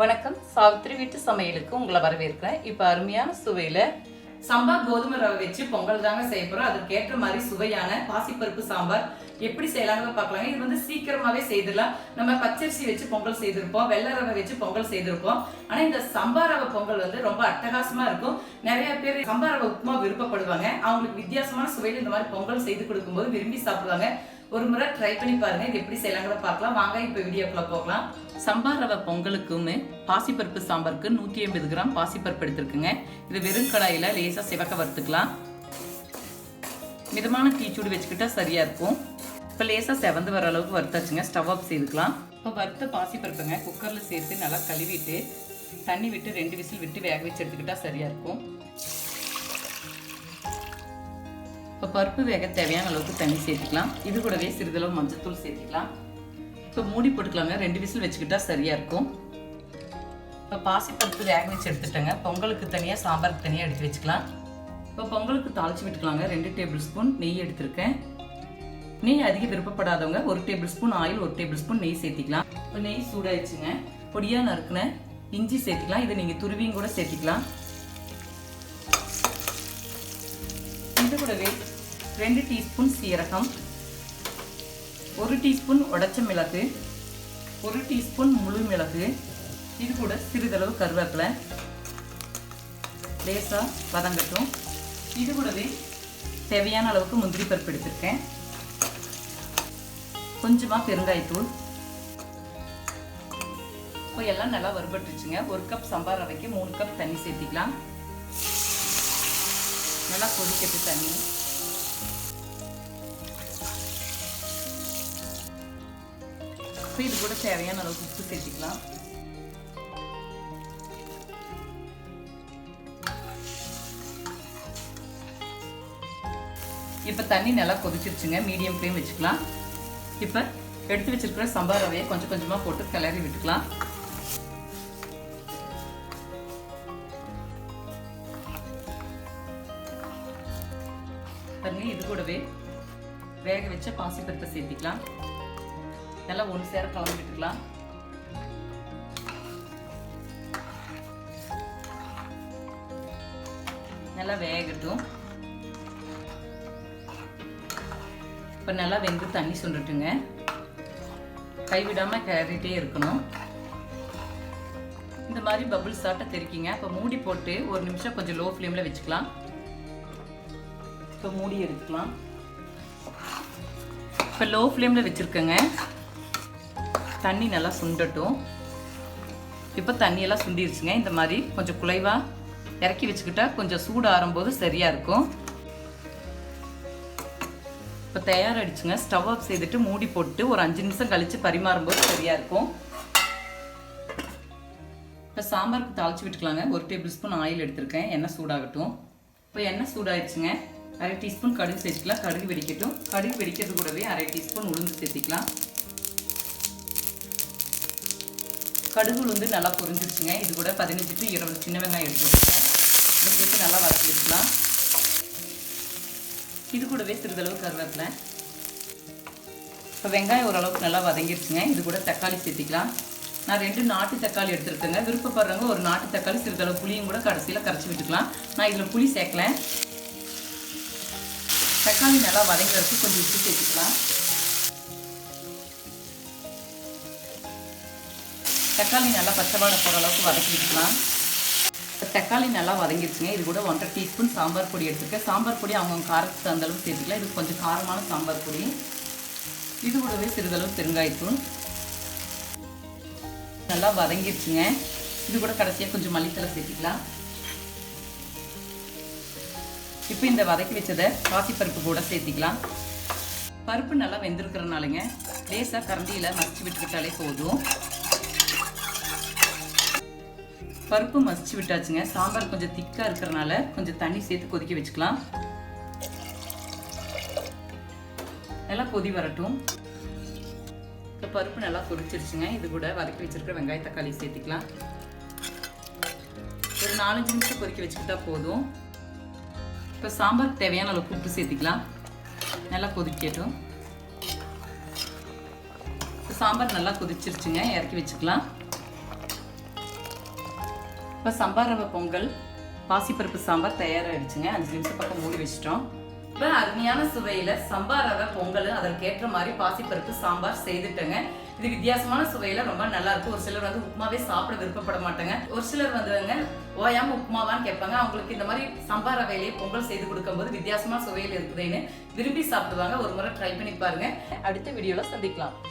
வணக்கம். சாவித்திரி வீட்டு சமையலுக்கு உங்களை வரவேற்கிறேன். இப்போ அருமையான சுவையில் சம்பா கோதுமை ரவை வச்சு பொங்கல் தாங்க செய்ய போகிறோம் அதுக்கேற்ற மாதிரி சுவையான பாசிப்பருப்பு சாம்பார் எப்படி செய்யலாம்னு பார்க்கலாங்க. இது வந்து சீக்கிரமாகவே செய்திடலாம். நம்ம பச்சரிசி வச்சு பொங்கல் செய்திருப்போம். வெள்ளை ரவை வச்சு பொங்கல் செய்திருப்போம். ஆனால் இந்த சம்பா ரவை பொங்கல் வந்து ரொம்ப அட்டகாசமாக இருக்கும். நிறைய பேர் சம்பா ரவை உப்புமா விருப்பப்படுவாங்க. அவங்களுக்கு வித்தியாசமான சுவையில் இந்த மாதிரி பொங்கல் செய்து கொடுக்கும்போது விரும்பி சாப்பிடுவாங்க. ஒரு முறை ட்ரை பண்ணி பாருங்க. இது எப்படி செய்யலாங்கிற பார்க்கலாம். வாங்க இப்போ வீடியோக்குள்ள போகலாம். சம்பா ரவை பொங்கலுக்குமே பாசிப்பருப்பு சாம்பாருக்கு நூற்றி ஐம்பது கிராம் பாசிப்பருப்பு எடுத்துருக்குங்க. இது வெறும் கடாயில் லேசாக சிவக்க வறுத்துக்கலாம். மிதமான டீச்சூடு வச்சுக்கிட்டா சரியாக இருக்கும். இப்போ லேசாக செவந்து வர அளவுக்கு வறுத்தாச்சுங்க. Stove off செய்துக்கலாம். இப்போ வறுத்த பாசிப்பருப்புங்க குக்கரில் சேர்த்து நல்லா கழுவிட்டு தண்ணி விட்டு ரெண்டு விசில் விட்டு வேக வச்சு எடுத்துக்கிட்டா சரியாக இருக்கும். இப்போ பருப்பு வேக தேவையான அளவுக்கு தண்ணி சேர்த்துக்கலாம். இது கூடவே சிறிதளவு மஞ்சத்தூள் சேர்த்துக்கலாம். இப்போ மூடி போட்டுக்கலாங்க. ரெண்டு விசில் வச்சுக்கிட்டா சரியாக இருக்கும். இப்போ பாசிப்பருப்பு வேக வச்சு எடுத்துட்டேங்க. பொங்கலுக்கு தனியாக சாம்பாருக்கு தனியாக எடுத்து வச்சுக்கலாம். இப்போ பொங்கலுக்கு தாளிச்சு விட்டுக்கலாங்க. ரெண்டு டேபிள் ஸ்பூன் நெய் எடுத்திருக்கேன். நெய் அதிக விருப்பப்படாதவங்க ஒரு டேபிள் ஸ்பூன் ஆயில் ஒரு டேபிள் ஸ்பூன் நெய் சேர்த்திக்கலாம். இப்போ நெய் சூடாயிடுச்சுங்க. பொடியாக நறுக்குன இஞ்சி சேர்த்துக்கலாம். இதை நீங்கள் துருவியும் கூட சேர்த்திக்கலாம். இது கூடவே ரெண்டு டீஸ்பூன் சீரகம் ஒரு டீஸ்பூன் உடச்ச மிளகு ஒரு டீஸ்பூன் முழு மிளகு இது கூட சிறிதளவு கருவேப்பிலை. லேசாக வதங்கட்டும். இது கூடவே தேவையான அளவுக்கு முந்திரி பருப்பு எடுத்திருக்கேன். கொஞ்சமாக பெருங்காயத்தூள். இப்போ எல்லாம் நல்லா வறுபட்டுருச்சுங்க. ஒரு கப் சம்பார் ரவைக்கு மூணு கப் தண்ணி சேர்த்திக்கலாம். நல்லா கொதிக்கட்டு தண்ணி. இப்போ இது கூட தேவையான அளவுக்கு உப்பு சேர்த்திக்கலாம். இப்போ தண்ணி நல்லா கொதிச்சிருச்சுங்க. மீடியம் ஃப்ளேம் வச்சுக்கலாம். இப்போ எடுத்து வச்சிருக்கிற சம்பா ரவையை கொஞ்சம் கொஞ்சமாக போட்டு கிளறி விட்டுக்கலாம். பாருங்க இது கூடவே வேக வச்ச பாசிப்பருப்பை சேர்த்திக்கலாம். நல்லா ஒன்று சேர கலந்து விட்டுக்கலாம் நல்லா வேகட்டும். இப்போ நல்லா வெந்து தண்ணி சுண்டுட்டுங்க. கைவிடாமல் கிளறிட்டே இருக்கணும். இந்த மாதிரி பபுள்ஸ் சாட்டை தெரிக்கிங்க. இப்போ மூடி போட்டு ஒரு நிமிஷம் கொஞ்சம் லோ ஃப்ளேமில் வச்சுக்கலாம். இப்போ மூடி எடுத்துக்கலாம். இப்போ லோ ஃப்ளேமில் வச்சுருக்கேங்க. தண்ணி நல்லா சுண்டட்டும். இப்போ தண்ணியெல்லாம் சுண்டிருச்சுங்க. இந்த மாதிரி கொஞ்சம் குலைவாக இறக்கி வச்சுக்கிட்டா கொஞ்சம் சூடு ஆறும்போது சரியாக இருக்கும். இப்போ தயாராகிடுச்சுங்க ஸ்டவ் ஆஃப் செய்துட்டு மூடி போட்டு ஒரு அஞ்சு நிமிஷம் கழித்து பரிமாறும்போது சரியாக இருக்கும். இப்போ சாம்பாருக்கு தாளிச்சு விட்டுக்கலாங்க. ஒரு டேபிள் ஸ்பூன் ஆயில் எடுத்திருக்கேன். எண்ணெய் சூடாகட்டும். இப்போ எண்ணெய் சூடாயிடுச்சுங்க அரை டீஸ்பூன் கடுகு சேர்த்துக்கலாம். கடுகு வெடிக்கட்டும். கடுகு வெடிக்கிறது கூடவே அரை டீஸ்பூன் உளுந்து சேர்த்திக்கலாம். கடுகு உளுந்து நல்லா பொரிஞ்சிருச்சுங்க. இது கூட பதினஞ்சு டு இருபது சின்ன வெங்காயம் எடுத்து வச்சுருக்கேன் இது சேர்த்து நல்லா வதக்கி வச்சுக்கலாம் இது கூடவே சிறிதளவு கருவேப்பிலை. இப்போ வெங்காயம் ஓரளவுக்கு நல்லா வதங்கிருச்சுங்க. இது கூட தக்காளி சேர்த்திக்கலாம். நான் ரெண்டு நாட்டு தக்காளி எடுத்துருக்கேங்க. விருப்பப்படுறவங்க ஒரு நாட்டு தக்காளி சிறிதளவு புளியும் கூட கடைசியில் கரைச்சி விட்டுக்கலாம். நான் இதில் புளி சேர்க்கல. தக்காளி நல்லா வதங்கிறதுக்கு கொஞ்சம் உப்பு சேர்த்துக்கலாம். தக்காளி நல்லா பச்சை வாடை போகிற அளவுக்கு வதக்கி தக்காளி நல்லா வதங்கிடுச்சுங்க. இது கூட ஒன்றரை டீஸ்பூன் சாம்பார் பொடி எடுத்துருக்கேன். சாம்பார் பொடி அவங்கவுங்க காரத்துக்கு தகுந்த அளவுக்கு சேர்த்துக்கலாம். இது கொஞ்சம் காரமான சாம்பார் பொடி. இது கூடவே சிறிதளவு பெருங்காயத்தூள். நல்லா வதங்கிடுச்சுங்க. இது கூட கடைசியாக கொஞ்சம் மல்லித்தலை சேர்த்துக்கலாம். இப்போ இந்த வதக்கி வச்சதை பாசிப்பருப்பு கூட சேர்த்திக்கலாம். பருப்பு நல்லா வெந்திருக்கிறனாலங்க லேசாக கரண்டியில் மறைச்சி விட்டுக்கிட்டாலே போதும். பருப்பு மசிச்சு விட்டாச்சுங்க. சாம்பார் கொஞ்சம் திக்காக இருக்கிறனால கொஞ்சம் தண்ணி சேர்த்து கொதிக்க வச்சுக்கலாம். நல்லா கொதி வரட்டும். இப்போ பருப்பு நல்லா கொதிச்சிருச்சுங்க. இது கூட வதக்கி வச்சிருக்கிற வெங்காய தக்காளி சேர்த்துக்கலாம். ஒரு நாலஞ்சு நிமிஷம் கொதிக்க வச்சுக்கிட்டா போதும். இப்போ சாம்பாருக்கு தேவையான அளவுக்கு உப்பு சேர்த்துக்கலாம். நல்லா கொதிக்கட்டும். சாம்பார் நல்லா கொதிச்சிருச்சுங்க. இறக்கி வச்சுக்கலாம். இப்போ சம்பார் ரவை பொங்கல் பாசிப்பருப்பு சாம்பார் தயாராகிடுச்சுங்க அஞ்சு நிமிஷம் பக்கம் மூடி வச்சிட்டோம். இப்போ அருமையான சுவையில் சம்பார் ரவை பொங்கல் அதற்கேற்ற மாதிரி பாசிப்பருப்பு சாம்பார் செய்துட்டேங்க. இது வித்தியாசமான சுவையில் ரொம்ப நல்லா இருக்கும். ஒரு சிலர் வந்து உப்புமாவே சாப்பிட விருப்பப்பட மாட்டாங்க. ஒரு சிலர் வந்துங்க ஓயாம உப்புமாவான்னு கேட்பாங்க. அவங்களுக்கு இந்த மாதிரி சம்பார் ரவையிலேயே பொங்கல் செய்து கொடுக்கும்போது வித்தியாசமான சுவையில் இருக்குதுன்னு விரும்பி சாப்பிடுவாங்க. ஒரு முறை ட்ரை பண்ணி பாருங்க. அடுத்த வீடியோவில் சந்திக்கலாம்.